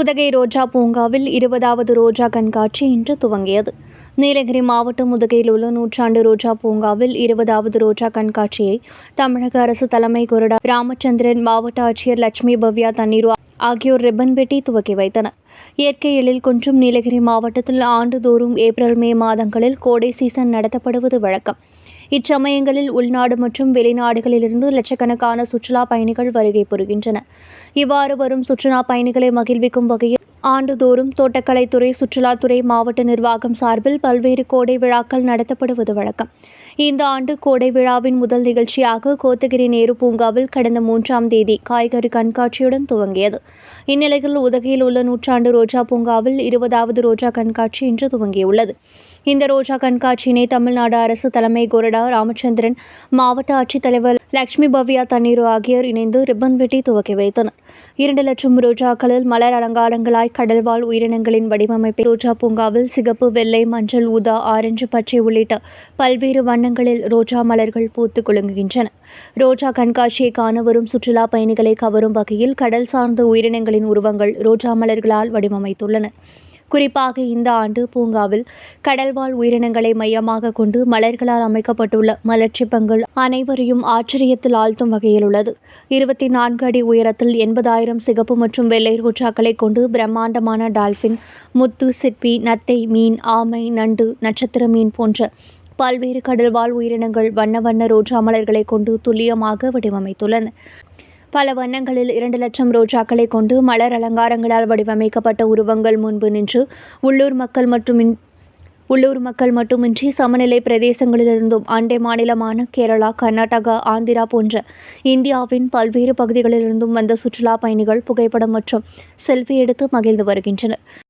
உதகை ரோஜா பூங்காவில் இருபதாவது ரோஜா கண்காட்சி இன்று துவங்கியது. நீலகிரி மாவட்டம் உதகையில் உள்ள நூற்றாண்டு ரோஜா பூங்காவில் இருபதாவது ரோஜா கண்காட்சியை தமிழக அரசு தலைமை கொறடா ராமச்சந்திரன் மாவட்ட ஆட்சியர் லட்சுமி பவ்யா தண்ணீர் ஆகியோர் ரிப்பன் வெட்டி துவக்கி வைத்தனர். இயற்கை எழில் குன்றும் நீலகிரி மாவட்டத்தில் ஆண்டுதோறும் ஏப்ரல் மே மாதங்களில் கோடை சீசன் நடத்தப்படுவது வழக்கம். இச்சமயங்களில் உள்நாடு மற்றும் வெளிநாடுகளிலிருந்து லட்சக்கணக்கான சுற்றுலா பயணிகள் வருகை புரிகின்றனர். இவ்வாறு வரும் சுற்றுலா பயணிகளை மகிழ்விக்கும் வகையில் ஆண்டுதோறும் தோட்டக்கலைத்துறை சுற்றுலாத்துறை மாவட்ட நிர்வாகம் சார்பில் பல்வேறு கோடை விழாக்கள் நடத்தப்படுவது வழக்கம். இந்த ஆண்டு கோடை விழாவின் முதல் நிகழ்ச்சியாக கோத்தகிரி நேரு பூங்காவில் கடந்த மூன்றாம் தேதி காய்கறி கண்காட்சியுடன் துவங்கியது. இந்நிலையில் உதகையில் உள்ள நூற்றாண்டு ரோஜா பூங்காவில் இருபதாவது ரோஜா கண்காட்சி இன்று துவங்கியுள்ளது. இந்த ரோஜா கண்காட்சியினை தமிழ்நாடு அரசு தலைமை கொறடா ராமச்சந்திரன் மாவட்ட ஆட்சித்தலைவர் லட்சுமி பவ்யா தண்ணீரு ஆகியோர் இணைந்து ரிப்பன் வெட்டி துவக்கி வைத்தனர். இரண்டு லட்சம் ரோஜாக்களில் மலர் அலங்காரங்களாய் கடல்வாழ் உயிரினங்களின் வடிவமைப்பை ரோஜா பூங்காவில் சிகப்பு வெள்ளை மஞ்சள் ஊதா ஆரஞ்சு பச்சை உள்ளிட்ட பல்வேறு வண்ணங்களில் ரோஜா மலர்கள் பூத்து குலுங்குகின்றன. ரோஜா கண்காட்சியை காண வரும் சுற்றுலா பயணிகளை கவரும் வகையில் கடல் சார்ந்த உயிரினங்களின் உருவங்கள் ரோஜா மலர்களால் வடிவமைத்துள்ளன. குறிப்பாக இந்த ஆண்டு பூங்காவில் கடல்வாழ் உயிரினங்களை மையமாக கொண்டு மலர்களால் அமைக்கப்பட்டுள்ள மலர்ச்சிப்பங்கள் அனைவரையும் ஆச்சரியத்தில் ஆழ்த்தும் வகையில் உள்ளது. இருபத்தி நான்கு அடி உயரத்தில் எண்பதாயிரம் சிகப்பு மற்றும் வெள்ளை ரோஜாக்களை கொண்டு பிரம்மாண்டமான டால்ஃபின் முத்து சிற்பி நத்தை மீன் ஆமை நண்டு நட்சத்திர மீன் போன்ற பல்வேறு கடல்வாழ் உயிரினங்கள் வண்ண வண்ண ரோஜா மலர்களை கொண்டு துல்லியமாக வடிவமைத்துள்ளன. பல வண்ணங்களில் இரண்டு லட்சம் ரோஜாக்களை கொண்டு மலர் அலங்காரங்களால் வடிவமைக்கப்பட்ட உருவங்கள் முன்பு நின்று உள்ளூர் மக்கள் மற்றும் உள்ளூர் மக்கள் மட்டுமின்றி சமநிலை பிரதேசங்களிலிருந்தும் அண்டை மாநிலமான கேரளா கர்நாடகா ஆந்திரா போன்ற இந்தியாவின் பல்வேறு பகுதிகளிலிருந்தும் வந்த சுற்றுலா பயணிகள் புகைப்படம் மற்றும் செல்ஃபி எடுத்து மகிழ்ந்து வருகின்றனர்.